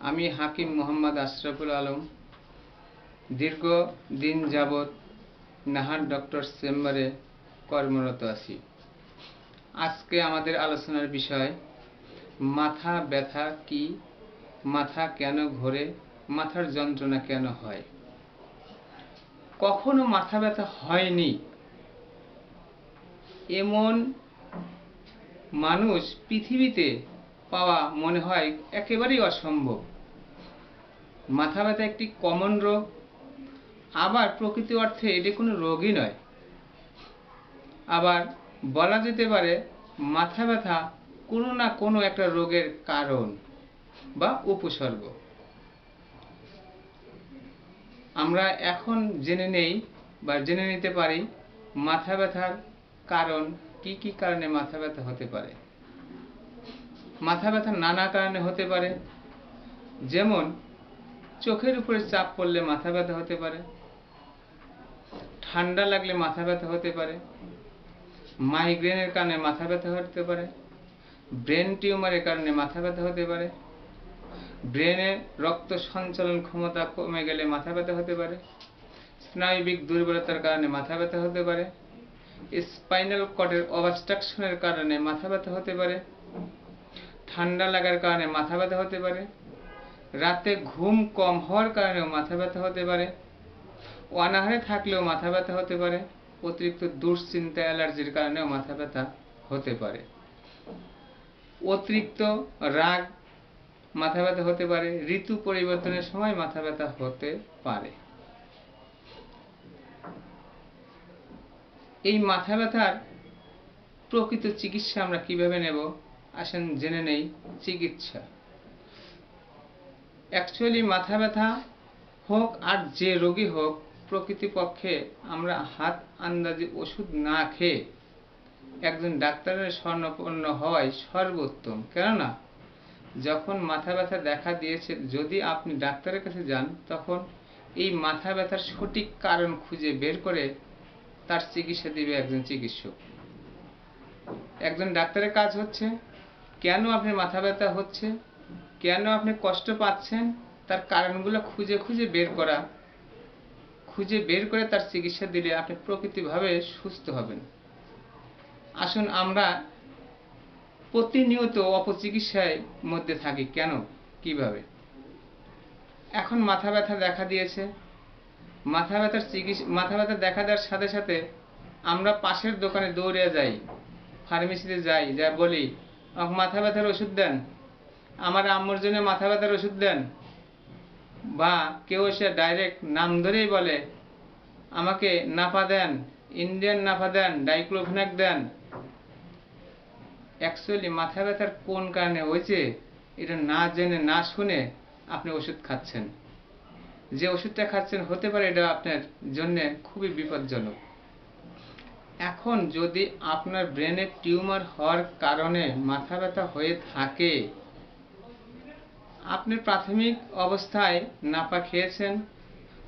আমি হাকিম মোহাম্মদ আশরাফুল আলম। দীর্ঘ দিন যাবৎ নাহার ডক্টর চেম্বারে কর্মরত আছি। আজকে আমাদের আলোচনার বিষয়, মাথা ব্যথা কি, মাথা কেন ঘোরে, মাথার যন্ত্রণা কেন হয়? কখনো মাথা ব্যথা হয়নি। এমন মানুষ পৃথিবীতে পাওয়া মনে হয় একেবারেই অসম্ভব। মাথা ব্যথা একটি কমন রোগ, আবার প্রকৃত অর্থে এটি কোনো রোগই নয়। আবার বলা যেতে পারে মাথা ব্যথা কোনো না কোনো একটা রোগের কারণ বা উপসর্গ। আমরা এখন জেনে নেই বা জেনে নিতে পারি মাথা ব্যথার কারণ কি কি কারণে মাথা ব্যথা হতে পারে? মাথা ব্যথা নানা কারণে হতে পারে। যেমন, চোখের উপরে চাপ পড়লে মাথা ব্যথা হতে পারে। ঠান্ডা লাগলে মাথা ব্যথা হতে পারে। মাইগ্রেনের কারণে মাথা ব্যথা হতে পারে। ব্রেন টিউমারের কারণে মাথা ব্যথা হতে পারে। ব্রেনে রক্ত সঞ্চালন ক্ষমতা কমে গেলে মাথা ব্যথা হতে পারে। স্নায়বিক দুর্বলতার কারণে মাথা ব্যথা হতে পারে। স্পাইনাল কর্ডের অবস্ট্রাকশনের কারণে মাথা ব্যথা হতে পারে, ঠান্ডা লাগার কারণে মাথা ব্যথা হতে পারে, রাতে ঘুম কম হওয়ার কারণেও মাথা ব্যথা হতে পারে, অনাহারে থাকলেও মাথা ব্যথা হতে পারে, অতিরিক্ত দুশ্চিন্তা, অ্যালার্জির কারণেও মাথা ব্যথা হতে পারে। অতিরিক্ত রাগ মাথা ব্যথা হতে পারে, ঋতু পরিবর্তনের সময় মাথা ব্যথা হতে পারে। এই মাথা ব্যথার প্রকৃত চিকিৎসা আমরা কীভাবে নেব? আসেন জেনে নেই, চিকিৎসা। অ্যাকচুয়ালি মাথা ব্যথা হোক আর যে রোগী হোক, প্রকৃতিপক্ষে আমরা হাত আন্দাজে ওষুধ না খেয়ে একজন ডাক্তারের স্বর্ণপন্ন হওয়াই সর্বোত্তম। কেননা, যখন মাথা ব্যথা দেখা দিয়েছে, যদি আপনি ডাক্তারের কাছে যান, তখন এই মাথা ব্যথার সঠিক কারণ খুঁজে বের করে তার চিকিৎসা দিবে একজন চিকিৎসক। একজন ডাক্তারের কাজ হচ্ছে, কেন আপনার মাথা ব্যথা হচ্ছে, কেন আপনি কষ্ট পাচ্ছেন, তার কারণগুলো খুঁজে খুঁজে বের করা, খুঁজে বের করে তার চিকিৎসা দিলে আপনি প্রকৃতিভাবে সুস্থ হবেন। আসুন আমরা প্রতিনিয়ত অপচিকিৎসায় মধ্যে থাকি। কেন? কীভাবে? এখন মাথা ব্যথা দেখা দিয়েছে। মাথা ব্যথার চিকিৎসা মাথা ব্যথা দেখা দেওয়ার সাথে সাথে আমরা পাশের দোকানে দৌড়ে যাই, ফার্মেসিতে যাই, যা বলি মাথা ব্যথার ওষুধ দেন। আমার আম্মুর জন্য মাথা ব্যথার ওষুধ দেন। বা কেউ এসে ডাইরেক্ট নাম ধরেই বলে, আমাকে নাফা দেন, ইন্ডিয়ান নাফা দেন, ডাইক্লোফেনাক দেন। অ্যাকচুয়ালি মাথা ব্যথার কোন কারণে হয়েছে, এটা না জেনে, না শুনে আপনি ওষুধ খাচ্ছেন। যে ওষুধটা খাচ্ছেন, হতে পারে এটা আপনার জন্য খুবই বিপজ্জনক। এখন যদি আপনার ব্রেনে টিউমার হওয়ার কারণে মাথা ব্যথা হয়ে থাকে, আপনি প্রাথমিক অবস্থায় নাপা খেয়েছেন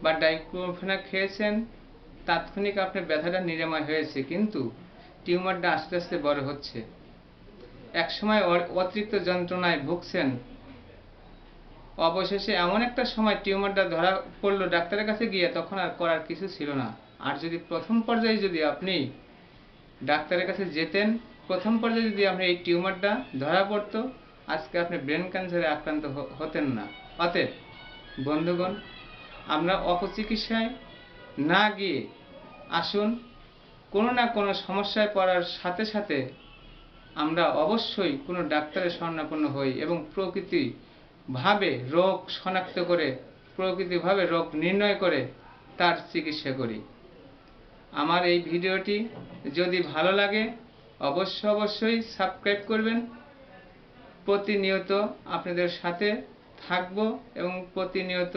বা ডাইক্লোফেনাক খেয়েছেন, তাৎক্ষণিক আপনার ব্যথাটা নিরাময় হয়েছে, কিন্তু টিউমারটা আস্তে আস্তে বড় হচ্ছে। একসময় অতিরিক্ত যন্ত্রণায় ভুগছেন অবশেষে এমন একটা সময় টিউমারটা ধরা পড়ল ডাক্তারের কাছে গিয়ে, তখন আর করার কিছু ছিল না। আর যদি প্রথম পর্যায়ে যদি আপনি ডাক্তারের কাছে যেতেন, প্রথম পর্যায়ে যদি আপনি এই টিউমারটা ধরা পড়তো, আজকে আপনি ব্রেন ক্যান্সারে আক্রান্ত হতেন না। অতএব, বন্ধুগণ, আমরা অপচিকিৎসায় না গিয়ে আসুন, কোনো না কোনো সমস্যায় পড়ার সাথে সাথে আমরা অবশ্যই কোনো ডাক্তারের স্বর্ণাপন্ন হই এবং প্রকৃতি ভাবে রোগ শনাক্ত করে, প্রকৃতিভাবে রোগ নির্ণয় করে তার চিকিৎসা করি। আমার এই ভিডিওটি যদি ভালো লাগে, অবশ্য অবশ্যই সাবস্ক্রাইব করবেন। প্রতিনিয়ত আপনাদের সাথে থাকব এবং প্রতিনিয়ত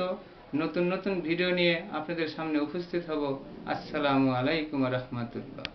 নতুন নতুন ভিডিও নিয়ে আপনাদের সামনে উপস্থিত হব। আসসালামু আলাইকুম রহমতুল্লাহ।